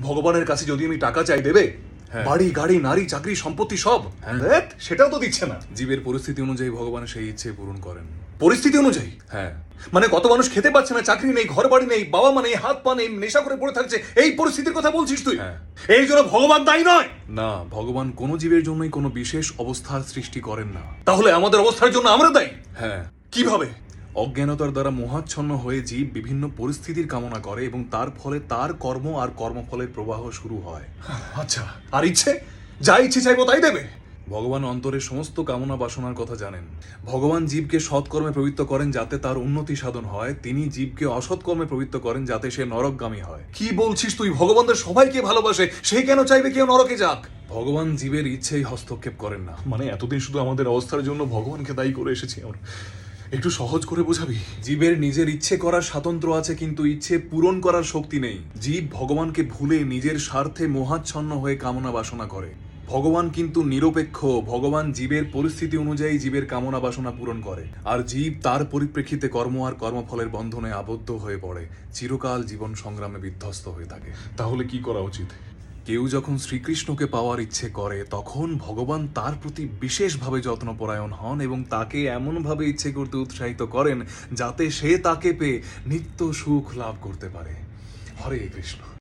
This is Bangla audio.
ভগবানের কাছে যদি আমি টাকা চাই দেবে হ্যাঁ। বাড়ি গাড়ি নারী চাকরি সম্পত্তি সব হ্যাঁ। সেটাও তো দিচ্ছে না। জীবের পরিস্থিতি অনুযায়ী ভগবান সেই ইচ্ছে পূরণ করেন। পরিস্থিতি অনুযায়ী? হ্যাঁ। মানে কত মানুষ খেতে পাচ্ছে না চাকরি নেই ঘর বাড়ি নেই বাবা মানে হাত পা নেই নেশা করে পড়ে থাকছে এই পরিস্থিতির কথা বলছিস তুই? হ্যাঁ। এই জন্য ভগবান দায়ী নয়। না ভগবান কোনো জীবের জন্যই কোনো বিশেষ অবস্থার সৃষ্টি করেন না। তাহলে আমাদের অবস্থার জন্য আমরা দায়ী? হ্যাঁ। কীভাবে? অজ্ঞানতার দ্বারা মোহাচ্ছন্ন হয়ে জীব বিভিন্ন পরিস্থিতির কামনা করে এবং তার ফলে তার কর্ম আর কর্মফলের প্রবাহ শুরু হয়। আচ্ছা আর ইচ্ছে? যা ইচ্ছে চাইব তাই দেবে। ভগবান অন্তরের সমস্ত কামনা বাসনার কথা জানেন। ভগবান জীবকে সৎকর্মে প্রবৃত্ত করেন যাতে তার উন্নতি সাধন হয়। তিনি জীবকে অসৎকর্মে প্রবৃত্ত করেন যাতে সে নরকগামী হয়। কি বলছিস তুই? ভগবানদের সবাইকে ভালোবাসে। সে কেন চাইবে কেউ নরকে যাক? ভগবান জীবের ইচ্ছেই হস্তক্ষেপ করেন না। মানে এতদিন শুধু আমাদের অবস্থার জন্য ভগবানকে দায়ী করে এসেছি আমরা। একটু সহজ করে বোঝাবি? জীবের নিজের ইচ্ছে করার স্বাতন্ত্র আছে, কিন্তু ইচ্ছে পূরণ করার শক্তি নেই। জীব ভগবানকে ভুলে নিজের স্বার্থে মোহাচ্ছন্ন হয়ে কামনা বাসনা করে। ভগবান কিন্তু নিরপেক্ষ, ভগবান জীবের পরিস্থিতি অনুযায়ী জীবের কামনা বাসনা পূরণ করে। আর জীব তার পরিপ্রেক্ষিতে কর্ম আর কর্মফলের বন্ধনে আবদ্ধ হয়ে পড়ে। চিরকাল জীবন সংগ্রামে বিধ্বস্ত হয়ে থাকে। তাহলে কি করা উচিত? কেউ যখন শ্রীকৃষ্ণকে পাওয়ার ইচ্ছে করে, তখন ভগবান তার প্রতি বিশেষভাবে যত্নপরায়ণ হন এবং তাকে এমনভাবে ইচ্ছে করতে উৎসাহিত করেন যাতে সে তাকে পেয়ে নিত্য সুখ লাভ করতে পারে। হরে কৃষ্ণ।